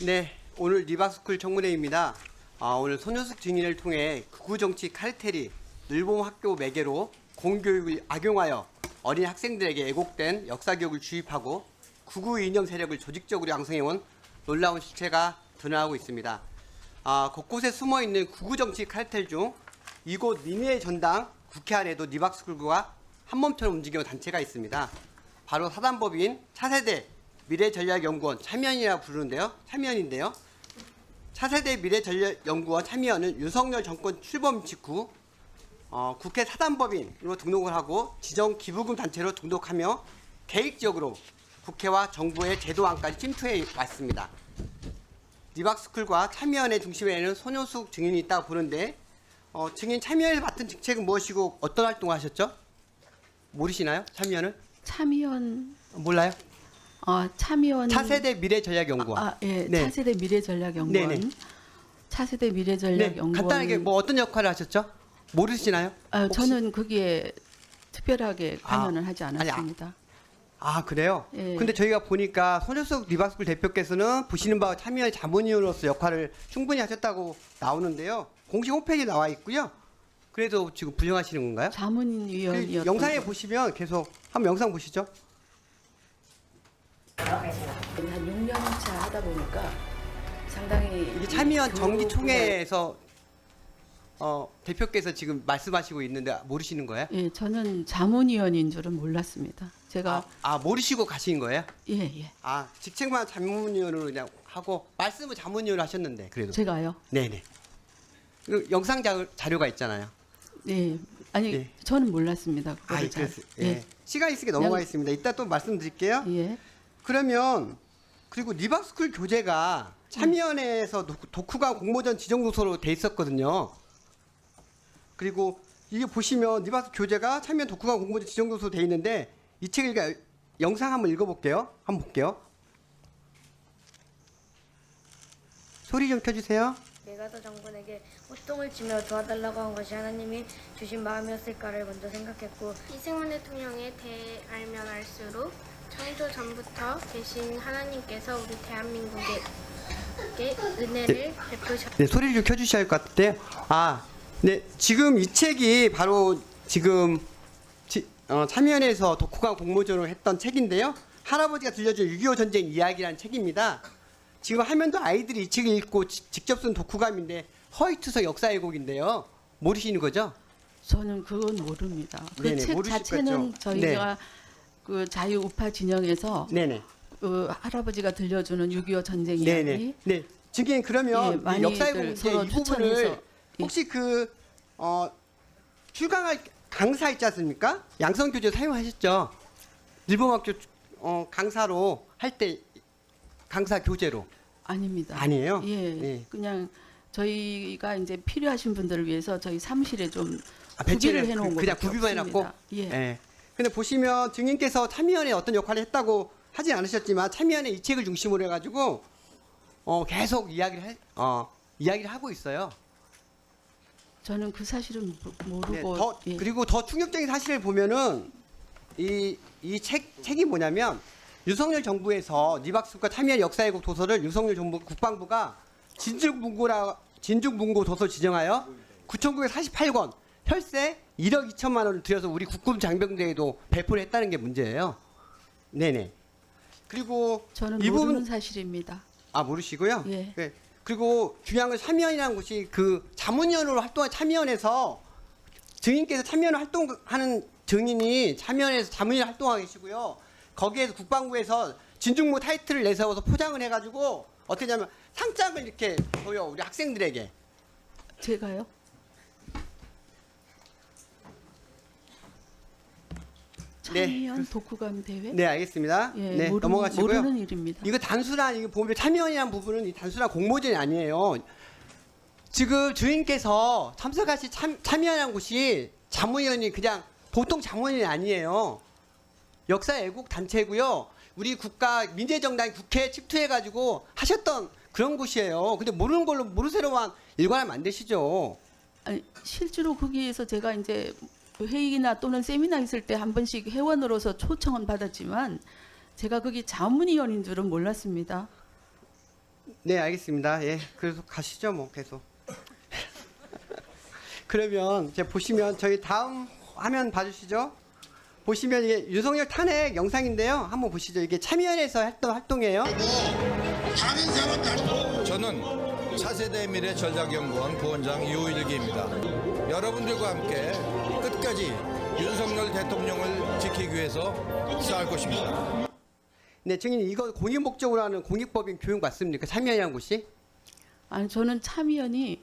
네, 오늘 리바스쿨 청문회입니다. 아, 오늘 손효숙 증인을 통해 극우 정치 카르텔이 늘봄 학교 매개로 공교육을 악용하여 어린 학생들에게 애곡된 역사 교육을 주입하고 극우 이념 세력을 조직적으로 양성해온 놀라운 실체가 드러나고 있습니다. 아, 곳곳에 숨어 있는 극우 정치 카르텔 중 이곳 민의의 전당 국회 안에도 리박스쿨과 한 몸처럼 움직이는 단체가 있습니다. 바로 사단법인 차세대 미래전략연구원 참여연이라 부르는데요. 참여연인데요. 차세대 미래전략연구원 참여연은 윤석열 정권 출범 직후 어, 국회 사단법인으로 등록을 하고 지정 기부금 단체로 등록하며 계획적으로 국회와 정부의 제도안까지 침투해 왔습니다. 리박스쿨과 참여연의 중심에는 손효숙 증인이 있다고 보는데 어, 증인 참여연을 맡은 직책은 무엇이고 어떤 활동을 하셨죠? 모르시나요? 참여연을? 참여연 몰라요? 아 참여연 차세대 미래전략연구원. 아, 예, 네. 차세대 미래전략연구원. 네네. 차세대 네, 미래전략연구원. 간단하게 뭐 어떤 역할을 하셨죠? 모르시나요? 아, 혹시? 저는 거기에 특별하게 아, 관여는 하지 아니, 아, 않았습니다. 아 그래요? 예. 근데 저희가 보니까 손효숙 리바스쿨 대표께서는 보시는 바와 참여의 자문위원으로서 역할을 충분히 하셨다고 나오는데요. 공식 홈페이지에 나와 있고요. 그래도 지금 부정하시는 건가요? 그 자문위원이었던 영상에 거. 보시면 계속 한번 영상 보시죠. 한 6년 차 하다 보니까 상당히 이게 참여연 그 정기총회에서 어, 대표께서 지금 말씀하시고 있는데 모르시는 거예요? 예, 저는 자문위원인 줄은 몰랐습니다. 제가 아, 아, 모르시고 가신 거예요? 예, 예. 아 직책만 자문위원으로 그냥 하고 말씀을 자문위원으로 하셨는데 그래도 제가요. 네네. 그 영상 자, 자료가 있잖아요. 네. 아니, 예. 저는 몰랐습니다. 아, 그거를 잘. 그래서 예. 시간 있으니까 넘어가겠습니다. 이따 또 말씀드릴게요. 예. 예. 그러면 그리고 리박스쿨 교재가 참여연에서 독- 독후감 공모전 지정 도서로 돼 있었거든요. 그리고 이게 보시면 리박스 교재가 참여연 독후감 공모전 지정 도서로 돼 있는데 이 책을 영상 한번 읽어볼게요. 한번 볼게요. 소리 좀 켜주세요. 내가 더 정권에게 호통을 치며 도와달라고 한 것이 하나님이 주신 마음이었을까를 먼저 생각했고 이승만 대통령에 대해 알면 알수록 창조 전부터 계신 하나님께서 우리 대한민국에 은혜를 베푸셨. 네, 소리를 좀 켜주셔야 할 것 같은데요. 아, 네, 지금 이 책이 바로 지금 지- 어, 참여연에서 독후감 공모전을 했던 책인데요. 할아버지가 들려준 6.25 전쟁 이야기라는 책입니다. 지금 화면도 아이들이 이 책을 읽고 지- 직접 쓴 독후감인데 허위투성 역사 왜곡인데요. 모르시는 거죠? 저는 그건 모릅니다. 그 책 자체는 거죠. 저희가 그 자유 우파 진영에서 네네. 그 할아버지가 들려주는 6.25 전쟁 이야기 네네. 네. 지금 그러면 예, 이 많이들 역사 왜곡 이제 서로 이 부분을 예. 혹시 그 어, 출강할 강사 있지 않습니까? 양성 교재 사용하셨죠? 일본학교 어, 강사로 할 때 강사 교재로 아닙니다. 아니에요? 예, 예. 그냥 저희가 이제 필요하신 분들을 위해서 저희 사무실에 좀 아, 구비를 해놓은 그- 그냥 구비만 해놨고. 예. 예. 근데 보시면 증인께서 참여연에 어떤 역할을 했다고 하진 않으셨지만 참여연의 이 책을 중심으로 해가지고 어, 계속 이야기를 해, 어, 이야기를 하고 있어요. 저는 그 사실은 모- 네, 모르고 더, 예. 그리고 더 충격적인 사실을 보면은 이 이 책 책이 뭐냐면 윤석열 정부에서 리박스과 참여한 역사회국 도서를 윤석열 정부 국방부가 진중문고라 진중문고 도서 지정하여 9,948권 혈세 1억 2천만 원을 들여서 우리 국군 장병대에도 배포를 했다는 게 문제예요. 네네. 그리고 저는 이 모르는 부분 사실입니다. 아 모르시고요. 예. 네. 그리고 중요한 건 참여연이라는 곳이 그 자문위원으로 활동한 참여연에서 증인께서 참여연 활동하는 증인이 참여연에서 자문위 활동하고 계시고요. 거기에서 국방부에서 진중무 타이틀을 내세워서 포장을 해가지고 어떻게 하냐면 상장을 이렇게 줘요 우리 학생들에게. 제가요? 참여연 독후감 대회? 네 알겠습니다. 예, 네 모르는, 넘어가시고요. 모르는 일입니다. 이거 단순한 이거 보면 참여연이라는 부분은 이 단순한 공모전이 아니에요. 지금 주인께서 참석하신 참, 참여연이라는 곳이 자문위원이 그냥 보통 자문위원이 아니에요. 역사 애국 단체고요. 우리 국가 민주정당 국회에 침투해가지고 하셨던 그런 곳이에요. 근데 모르는 걸로 모르쇠로만 일관하면 안 되시죠. 아니, 실제로 거기에서 제가 이제 회의나 또는 세미나 있을 때 한 번씩 회원으로서 초청은 받았지만 제가 거기 자문위원인 줄은 몰랐습니다. 네, 알겠습니다. 예, 그래서 가시죠, 뭐 계속. 그러면 이제 보시면 저희 다음 화면 봐주시죠. 보시면 이게 윤석열 탄핵 영상인데요. 한번 보시죠. 이게 참여연에서 했던 활동이에요. 저는 차세대 미래 전략연구원 부원장 유일기입니다. 여러분들과 함께 끝까지 윤석열 대통령을 지키기 위해서 싸울 것입니다. 네, 증인 이거 공익 목적으로 하는 공익법인 교육 맞습니까? 참여연이라는 곳이? 아니 저는 참여연이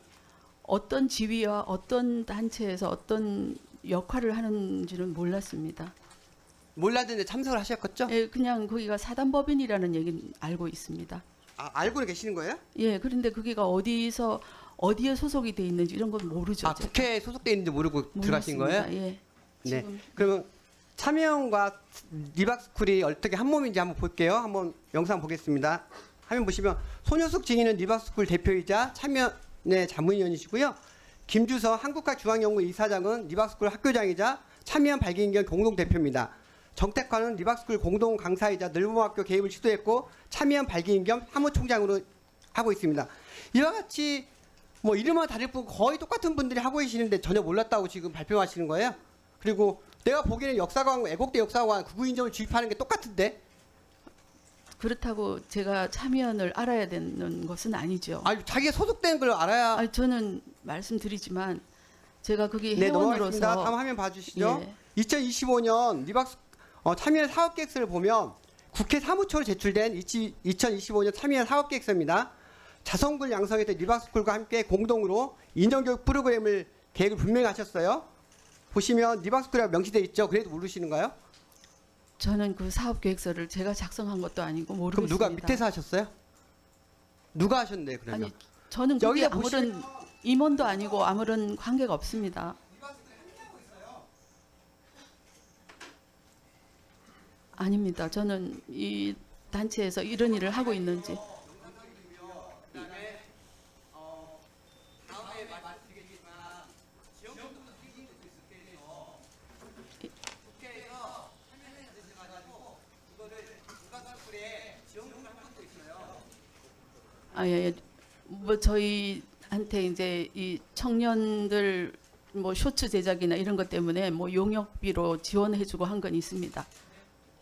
어떤 지위와 어떤 단체에서 어떤 역할을 하는지는 몰랐습니다. 몰랐는데 참석을 하셨겠죠? 예, 그냥 거기가 사단법인이라는 얘기는 알고 있습니다. 아, 알고는 계시는 거예요? 예, 그런데 거기가 어디서 어디에 소속이 돼 있는지 이런 건 모르죠. 아, 제가. 국회에 소속돼 있는지 모르고 들어가신 거예요? 예. 네. 지금 그러면 참여연과 리박스쿨이 어떻게 한 몸인지 한번 볼게요. 한번 영상 보겠습니다. 화면 보시면 손효숙 증인은 리박스쿨 대표이자 참여연의 자문위원이시고요. 김주서 한국학중앙연구 이사장은 리박스쿨 학교장이자 참여연 발기인견 공동 대표입니다. 정택관은 리박스쿨 공동 강사이자 늘봄학교 개입을 시도했고 참여연 발기인겸 사무총장으로 하고 있습니다. 이와 같이 뭐 이름만 다를 뿐 거의 똑같은 분들이 하고 계시는데 전혀 몰랐다고 지금 발표하시는 거예요? 그리고 내가 보기에는 역사관, 애국대 역사관 구구인정을 주입하는 게 똑같은데 그렇다고 제가 참여연을 알아야 되는 것은 아니죠. 아니 자기가 소속된 걸 알아야 아니, 저는 말씀드리지만 제가 거기 네 넘어가겠습니다. 다음 회원으로서 화면 봐주시죠. 예. 2025년 리박스 어, 참여 사업 계획서를 보면 국회 사무처로 제출된 2025년 참여 사업 계획서입니다. 자성굴 양성에서 리박스쿨과 함께 공동으로 인정교육 프로그램을 계획을 분명히 하셨어요. 보시면 리박스쿨이라고 명시돼 있죠. 그래도 모르시는가요? 저는 그 사업 계획서를 제가 작성한 것도 아니고 모르고 그럼 누가 있습니다. 밑에서 하셨어요? 누가 하셨네 그러면? 아니 저는 거기 여기다 아무런 임원도 아니고 아무런 관계가 없습니다. 아닙니다. 저는 이 단체에서 이런 일을 하고 있는지 아, 예, 예. 뭐 저희한테 이제 이 청년들 뭐 쇼츠 제작이나 이런 것 때문에 뭐 용역비로 지원해주고 한 건 있습니다.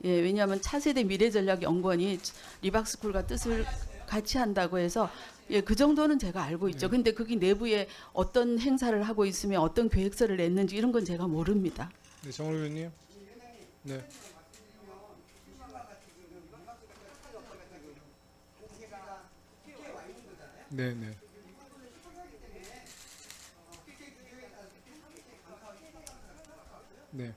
예, 왜냐하면 차세대 미래전략연구원이 리박스쿨과 뜻을 같이 한다고 해서 예, 그 정도는 제가 알고 있죠. 근데 거기 내부에 어떤 행사를 하고 있으면 어떤 계획서를 냈는지 이런 건 제가 모릅니다. 네, 정월 의원님. 네. 네, 네. 네.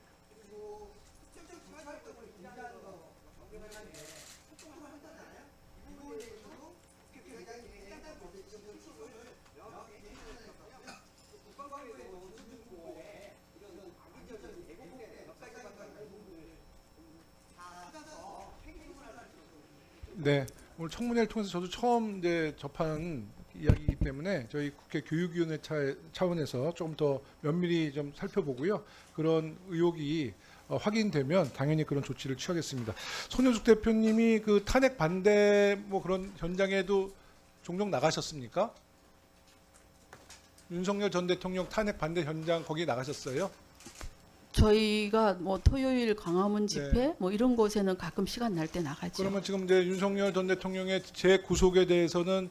네. 오늘 청문회를 통해서 저도 처음 이제 접한 이야기이기 때문에 저희 국회 교육위원회 차, 차원에서 좀더 면밀히 좀 살펴보고요. 그런 의혹이 어, 확인되면 당연히 그런 조치를 취하겠습니다. 손효숙 대표님이 그 탄핵 반대 뭐 그런 현장에도 종종 나가셨습니까? 윤석열 전 대통령 탄핵 반대 현장 거기 나가셨어요? 저희가 뭐 토요일 광화문 집회 네. 뭐 이런 곳에는 가끔 시간 날 때 나가죠. 그러면 지금 이제 윤석열 전 대통령의 재구속에 대해서는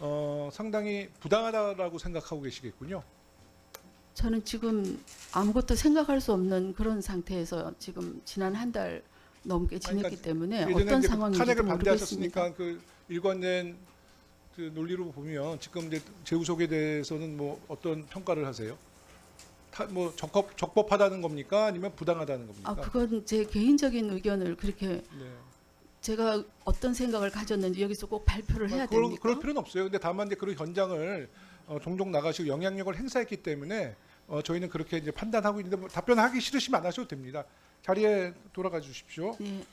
어, 상당히 부당하다라고 생각하고 계시겠군요. 저는 지금 아무것도 생각할 수 없는 그런 상태에서 지금 지난 한 달 넘게 지냈기 그러니까 때문에 어떤 그 상황인지도 탄핵을 모르겠습니다. 반대하셨으니까 그 일관된 그 논리로 보면 지금 이제 재구속에 대해서는 뭐 어떤 평가를 하세요? 타, 뭐 적법 적법하다는 겁니까? 아니면 부당하다는 겁니까? 아 그건 제 개인적인 의견을 그렇게 네. 제가 어떤 생각을 가졌는지 여기서 꼭 발표를 해야 뭐 그럴, 됩니까? 그럴 필요는 없어요. 근데 다만 이제 그런 현장을 어, 종종 나가시고 영향력을 행사했기 때문에 어, 저희는 그렇게 이제 판단하고 있는데 뭐 답변하기 싫으시면 안 하셔도 됩니다. 자리에 돌아가 주십시오. 예.